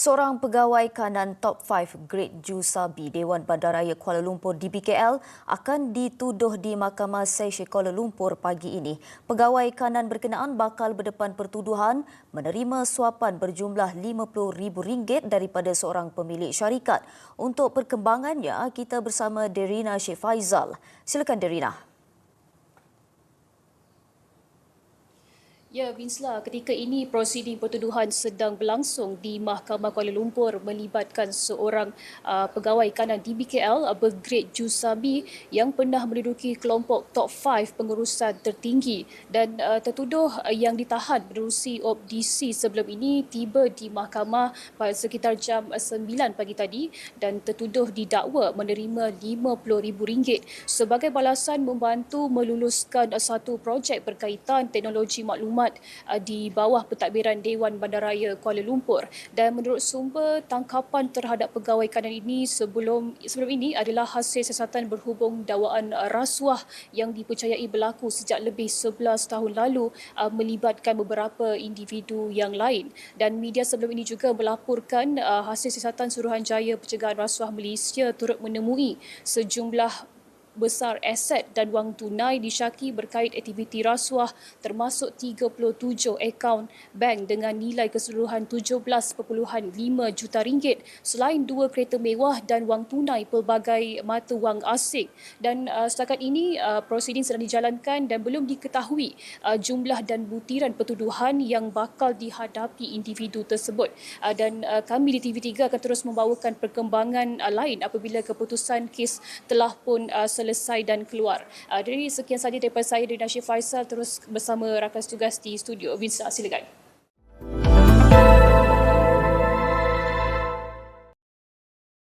Seorang pegawai kanan top 5 Great Jusabi Dewan Bandaraya Kuala Lumpur DBKL akan dituduh di Mahkamah Sesi Kuala Lumpur pagi ini. Pegawai kanan berkenaan bakal berdepan pertuduhan menerima suapan berjumlah RM50,000 daripada seorang pemilik syarikat. Untuk perkembangannya, kita bersama Derina Syed Faizal. Silakan Derina. Ya, Winsla, ketika ini prosiding pertuduhan sedang berlangsung di Mahkamah Kuala Lumpur melibatkan seorang uh, pegawai kanan DBKL, Bergrade Jusabi yang pernah menduduki kelompok top 5 pengurusan tertinggi. Dan uh, tertuduh uh, yang ditahan menerusi OPDC sebelum ini tiba di mahkamah pada sekitar jam 9 pagi tadi dan tertuduh didakwa menerima RM50,000 sebagai balasan membantu meluluskan satu projek berkaitan teknologi maklumat maklumat uh, di bawah pentadbiran Dewan Bandaraya Kuala Lumpur. Dan menurut sumber tangkapan terhadap pegawai kanan ini sebelum sebelum ini adalah hasil siasatan berhubung dakwaan uh, rasuah yang dipercayai berlaku sejak lebih 11 tahun lalu uh, melibatkan beberapa individu yang lain. Dan media sebelum ini juga melaporkan hasil siasatan Suruhanjaya Pencegahan Rasuah Malaysia turut menemui sejumlah besar aset dan wang tunai disyaki berkait aktiviti rasuah termasuk 37 akaun bank dengan nilai keseluruhan 17.5 juta ringgit selain dua kereta mewah dan wang tunai pelbagai mata wang asing. Dan uh, setakat ini uh, prosiding sedang dijalankan dan belum diketahui uh, jumlah dan butiran pertuduhan yang bakal dihadapi individu tersebut. Uh, dan uh, kami di TV3 akan terus membawakan perkembangan uh, lain apabila keputusan kes telah pun uh, selesai dan keluar. Uh, jadi sekian saja daripada saya dari Nasyid Faisal terus bersama rakan tugas di studio. Vinsa silakan.